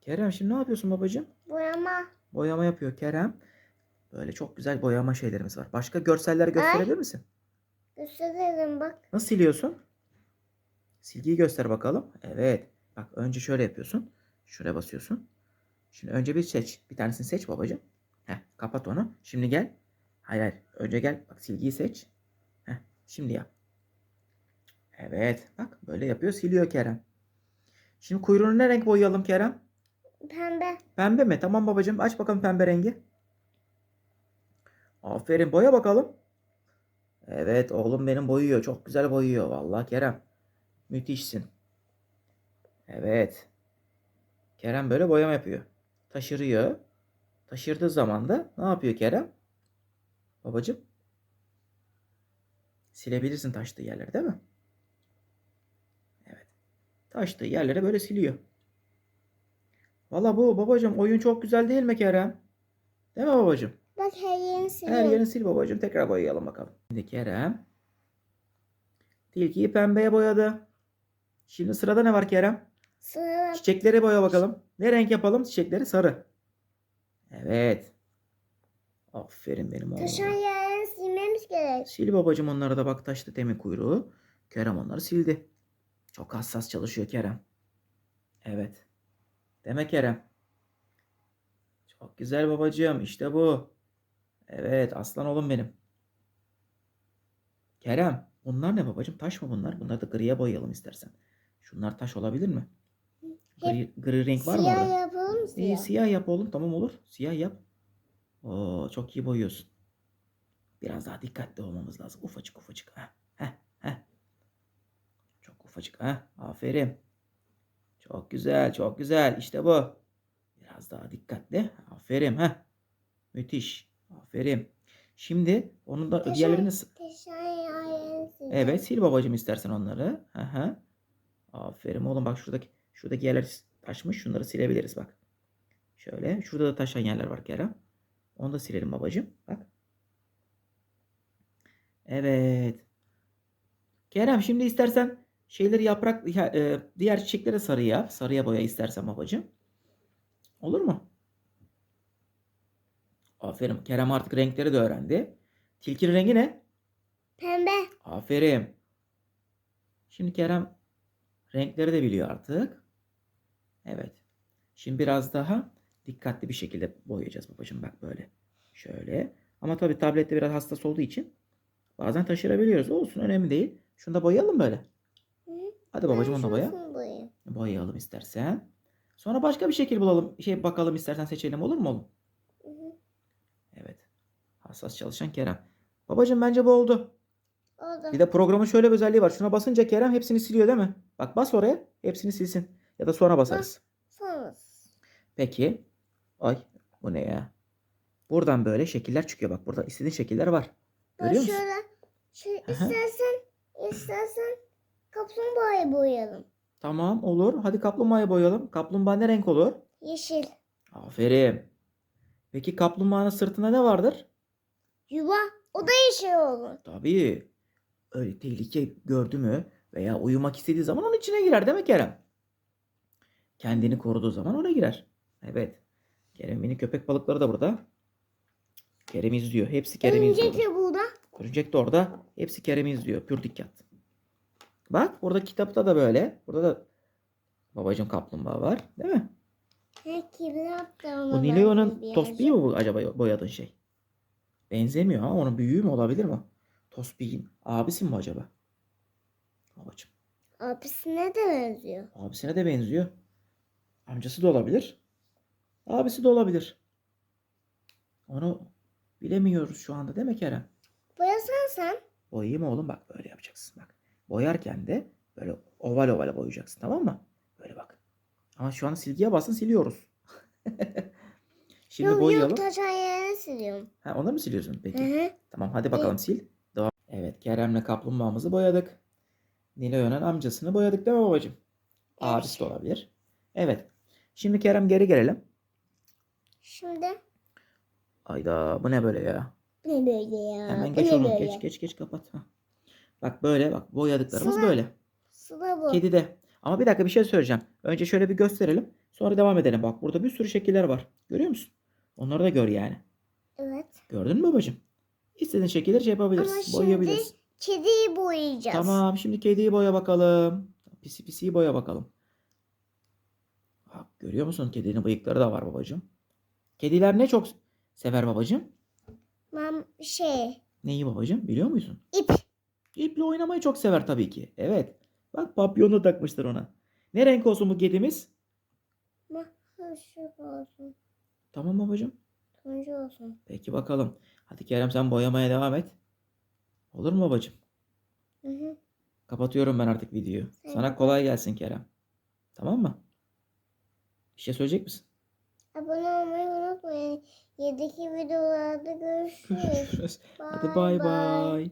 Kerem şimdi ne yapıyorsun babacığım? Boyama. Boyama yapıyor Kerem. Böyle çok güzel boyama şeylerimiz var. Başka görseller gösterebilir misin? Gösterelim bak. Nasıl siliyorsun? Silgiyi göster bakalım. Evet. Bak önce şöyle yapıyorsun. Şuraya basıyorsun. Şimdi önce bir seç. Bir tanesini seç babacığım. Heh, kapat onu. Şimdi gel. Hayır hayır. Önce gel. Bak silgiyi seç. Heh, şimdi yap. Evet. Bak böyle yapıyor. Siliyor Kerem. Şimdi kuyruğunu ne renk boyayalım Kerem? Pembe. Pembe mi? Tamam babacığım. Aç bakalım pembe rengi. Aferin. Boya bakalım. Evet oğlum benim boyuyor. Çok güzel boyuyor. Vallahi Kerem. Müthişsin. Evet. Kerem böyle boyama yapıyor. Taşırıyor. Taşırdığı zaman da ne yapıyor Kerem? Babacığım. Silebilirsin taştığı yerleri değil mi? Evet. Taştığı yerleri böyle siliyor. Valla bu babacığım oyun çok güzel değil mi Kerem? Değil mi babacığım? Bak her yerini siliyorum. Her yerini sil babacığım. Tekrar boyayalım bakalım. Şimdi Kerem tilkiyi pembeye boyadı. Şimdi sırada ne var Kerem? Sıra Çiçekleri boya bakalım. Ne renk yapalım? Çiçekleri sarı. Evet. Aferin benim oğluma. taşan yerini silmemiz gerek. Sil babacığım onları da bak taştı temin kuyruğu. Kerem onları sildi. Çok hassas çalışıyor Kerem. Evet. Deme Kerem. Çok güzel babacığım. İşte bu. Evet aslan oğlum benim. Kerem bunlar ne babacığım? Taş mı bunlar? Bunları da griye boyayalım istersen. Şunlar taş olabilir mi? Gri, gri renk var mı Siyah orada? yapalım mı İyi siyah? siyah yap oğlum. Tamam olur. Siyah yap. Oo, çok iyi boyuyorsun. Biraz daha dikkatli olmamız lazım. Ufacık ufacık. Heh, heh, heh. Çok ufacık. Heh. Aferin. Çok güzel. Çok güzel. İşte bu. Biraz daha dikkatli. Aferin. Heh. Müthiş. Aferin. Şimdi onun da diğerlerini... Evet sil babacığım istersen onları. Hı hı. Aferin oğlum bak şuradaki şuradaki yerler taşmış. Şunları silebiliriz bak. Şöyle. Şurada da taşan yerler var Kerem. Onu da silelim babacığım. Bak. Evet. Kerem şimdi istersen şeyleri yaprak ya, e, diğer çiçekleri sarı yap. Sarıya boya istersen babacığım. Olur mu? Aferin. Kerem artık renkleri de öğrendi. Tilkinin rengi ne? Pembe. Aferin. Şimdi Kerem renkleri de biliyor artık. Evet. Şimdi biraz daha dikkatli bir şekilde boyayacağız babacığım. Bak böyle. Şöyle. Ama tabii tablette biraz hassas olduğu için bazen taşırabiliyoruz. Olsun önemli değil. Şunu da boyayalım böyle. Hadi babacığım onu da boya. boyayayım. Boyayalım istersen. Sonra başka bir şekil bulalım. Şey bakalım istersen seçelim olur mu oğlum? Hı hı. Evet. Hassas çalışan Kerem. Babacığım bence bu oldu. Oldu. Bir de programın şöyle bir özelliği var. Şuna basınca Kerem hepsini siliyor değil mi? Bak bas oraya hepsini silsin. Ya da sonra basarız. Sonra. Peki. Ay bu ne ya? Buradan böyle şekiller çıkıyor. Bak burada istediğin şekiller var. Görüyor musun? şöyle. Şöyle istersen istersen kaplumbağayı boyayalım. Tamam olur. Hadi kaplumbağayı boyayalım. Kaplumbağa ne renk olur? Yeşil. Aferin. Peki kaplumbağanın sırtında ne vardır? Yuva. O da yeşil olur. Tabii. Öyle tehlike gördü mü veya uyumak istediği zaman onun içine girer değil mi Kerem? Kendini koruduğu zaman ona girer. Evet. Kerem'in köpek balıkları da burada. Kerem izliyor. Hepsi Kerem izliyor. Örümcek de burada. Örümcek de orada. Hepsi Kerem'i izliyor. Pür dikkat. Bak burada kitapta da böyle. Burada da babacığım kaplumbağa var. Değil mi? He kitap da ona Bu Nilo'nun benziyor mi bu acaba boyadığın şey? Benzemiyor ama onun büyüğü mü olabilir mi? Tospi'nin abisi mi bu acaba? Babacığım. Abisine de benziyor. Abisine de benziyor. Amcası da olabilir. Abisi de olabilir. Onu bilemiyoruz şu anda değil mi Kerem? Boyasan sen. Boyayayım oğlum bak böyle yapacaksın bak. Boyarken de böyle oval oval boyayacaksın tamam mı? Böyle bak. Ama şu an silgiye basın siliyoruz. Şimdi yok boyayalım. yok taşan yerini siliyorum. Ha, onları mı siliyorsun peki? hı. Tamam hadi bakalım sil. Devam. Evet Kerem'le kaplumbağamızı boyadık. Nilo'nun amcasını boyadık değil mi babacığım? Abisi de olabilir. Evet. Şimdi Kerem geri gelelim. Şimdi Ayda bu ne böyle ya? bu ne böyle ya? Hemen bu geç onu. Geç geç geç kapat. Hah. Bak böyle bak boyadıklarımız Sıra. böyle. Sıra bu. Kedi de. Ama bir dakika bir şey söyleyeceğim. Önce şöyle bir gösterelim. Sonra devam edelim. Bak burada bir sürü şekiller var. Görüyor musun? Onları da gör yani. Evet. Gördün mü babacığım? İstediğin şekilleri şey Ama yapabiliriz. şimdi Boyayabiliriz. kediyi boyayacağız. Tamam şimdi kediyi boya bakalım. Pisi pisiyi boya bakalım. Bak görüyor musun? Kedinin bıyıkları da var babacığım. Kediler ne çok sever babacığım? Ben şey Neyi babacığım? Biliyor musun? İp. İple oynamayı çok sever tabii ki. Evet. Bak papyonu takmıştır ona. Ne renk olsun bu kedimiz? Şu olsun. Tamam babacığım. Turuncu olsun. Peki bakalım. Hadi Kerem sen boyamaya devam et. Olur mu babacığım? Hı hı. Kapatıyorum ben artık videoyu. Evet. Sana kolay gelsin Kerem. Tamam mı? Bir şey söyleyecek misin? Abone olmayı unutmayın. Yedeki videolarda görüşürüz. Görüşürüz. Hadi bay bay.